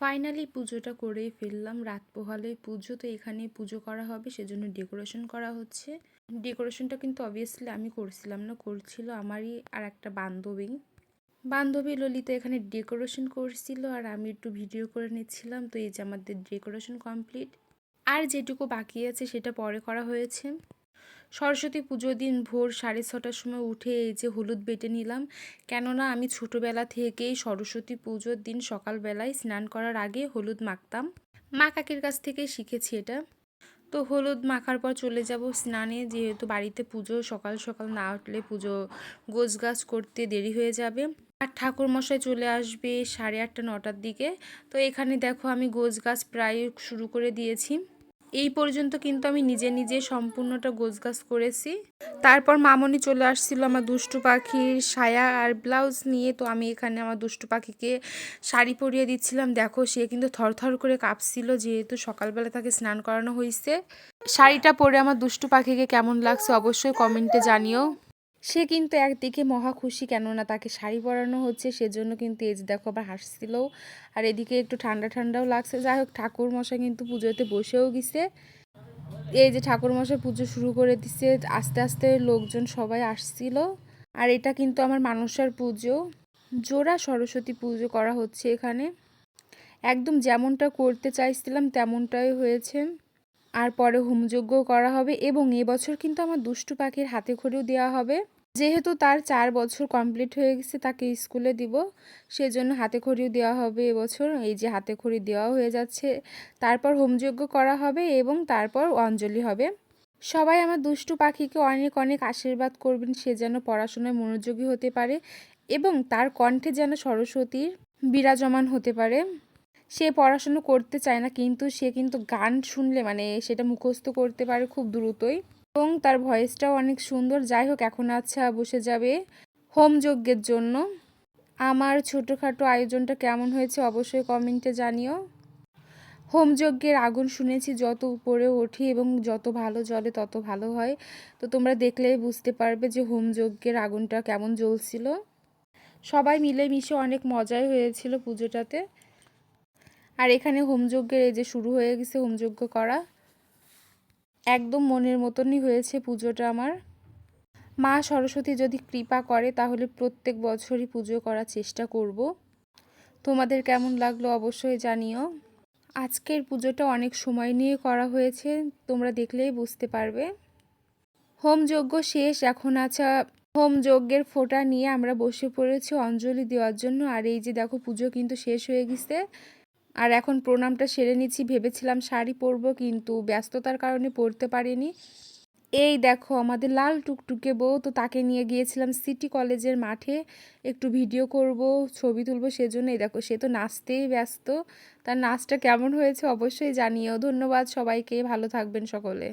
Finally পুজোটা করেই ফেললাম। রাত পোহালে পুজো, তো এখানে পুজো করা হবে, সেজন্য ডেকোরেশন করা হচ্ছে। ডেকোরেশনটা কিন্তু অবভিয়াসলি আমি করছিলাম না, করছিল আমারই আর একটা বান্ধবী। বান্ধবী ললিতা এখানে ডেকোরেশন করছিল আর আমি একটু ভিডিও করে নিচ্ছিলাম, তো এই যে আমাদের ডেকোরেশন কমপ্লিট আর যেটুকু বাকি আছে সেটা পরে করা হয়েছে। সরস্বতী পুজোর দিন ভোর সাড়ে ছটার সময় উঠে এই যে হলুদ বেটে নিলাম। কেননা আমি ছোটোবেলা থেকেই সরস্বতী পুজোর দিন সকালবেলায় স্নান করার আগে হলুদ মাখতাম। মা কাকির কাছ থেকে শিখেছি এটা। তো হলুদ মাখার পর চলে যাব স্নানে, যেহেতু বাড়িতে পুজো, সকাল সকাল না উঠলে পুজো গোছ গাছ করতে দেরি হয়ে যাবে। আর ঠাকুর মশাই চলে আসবে সাড়ে আটটা, নটার দিকে। তো এখানে দেখো আমি গোছ গাছ প্রায় শুরু করে দিয়েছি। এই পর্যন্ত কিন্তু আমি নিজে নিজে সম্পূর্ণটা গোছগাছ করেছি। তারপর মামনি চলে আসছিল আমার দুষ্টু পাখির সায়া আর ব্লাউজ নিয়ে। তো আমি এখানে আমার দুষ্টু পাখিকে শাড়ি পরিয়ে দিচ্ছিলাম। দেখো, সে কিন্তু থরথর করে কাঁপছিল যেহেতু সকালবেলা তাকে স্নান করানো হয়েছে শাড়িটা পরে আমার দুষ্টু পাখিকে কেমন লাগছে অবশ্যই কমেন্টে জানিও। সে কিন্তু একদিকে মহা খুশি কেননা তাকে শাড়ি পরানো হচ্ছে, সেজন্য কিন্তু এজ দেখো আবার হাসছিল। আর এদিকে একটু ঠান্ডা ঠান্ডাও লাগছে। যাই হোক ঠাকুর মশাই কিন্তু পুজোতে বসেও গেছে। এই যে ঠাকুর মশাই পুজো শুরু করে দিছে, আস্তে আস্তে লোকজন সবাই আসছিল। আর এটা কিন্তু আমার মানুষের পুজো। জোড়া সরস্বতী পুজো করা হচ্ছে এখানে। একদম যেমনটা করতে চাইছিলাম, তেমনটাই হয়েছে। আর পরে হোমযজ্ঞ করা হবে এবং এবছর কিন্তু আমার দুষ্টু পাখির হাতে খড়িও দেওয়া হবে। যেহেতু তার চার বছর কমপ্লিট হয়ে গেছে, তাকে স্কুলে দিব। সেজন্য হাতে খড়িও দেওয়া হবে এবছর এই যে হাতে খড়ি দেওয়া হয়ে যাচ্ছে, তারপর হোমযজ্ঞ করা হবে এবং তারপর অঞ্জলি হবে। সবাই আমার দুষ্টু পাখিকে অনেক অনেক আশীর্বাদ করবেন, সে যেন পড়াশোনায় মনোযোগী হতে পারে এবং তার কণ্ঠে যেন সরস্বতীর বিরাজমান হতে পারে। সে পড়াশুনো করতে চায় না, কিন্তু সে কিন্তু গান শুনলে মানে সেটা মুখস্থ করতে পারে খুব দ্রুতই। এবং তার ভয়েসটাও অনেক সুন্দর। যাই হোক, এখন আচ্ছা বসে যাবে হোম যজ্ঞের জন্য। আমার ছোটোখাটো আয়োজনটা কেমন হয়েছে অবশ্যই কমেন্টে জানিও। হোম যজ্ঞের আগুন শুনেছি, যত উপরে ওঠে এবং যত ভালো জলে তত ভালো হয়। তো তোমরা দেখলেই বুঝতে পারবে যে হোম যজ্ঞের আগুনটা কেমন জ্বলছিল। সবাই মিলে মিশে অনেক মজাই হয়েছিল পুজোটাতে। আর এখানে হোমযজ্ঞের এই যে শুরু হয়ে গেছে হোমযজ্ঞ করা। একদম মনের মতনই হয়েছে পুজোটা আমার। মা সরস্বতী যদি কৃপা করে, তাহলে প্রত্যেক বছরই পুজো করার চেষ্টা করব। তোমাদের কেমন লাগল অবশ্যই জানিও। আজকের পুজোটা অনেক সময় নিয়ে করা হয়েছে, তোমরা দেখলেই বুঝতে পারবে। হোমযজ্ঞ শেষ, এখন আচ্ছা হোম যজ্ঞের ফোঁটা নিয়ে আমরা বসে পড়েছি অঞ্জলি দেওয়ার জন্য। আর এই যে দেখো পুজো কিন্তু শেষ হয়ে গেছে। আর এখন প্রণামটা সেরে নিচ্ছি, ভেবেছিলাম শাড়ি পরবো কিন্তু ব্যস্ততার কারণে পরতে পারিনি। এই দেখো আমাদের লাল টুকটুকে বউ, তো তাকে নিয়ে গিয়েছিলাম সিটি কলেজের মাঠে। একটু ভিডিও করব, ছবি তুলব সেজন্য। এই দেখো, সে তো নাচতেই ব্যস্ত। তার নাচটা কেমন হয়েছে অবশ্যই জানিও। ধন্যবাদ সবাইকে, ভালো থাকবেন সকলে।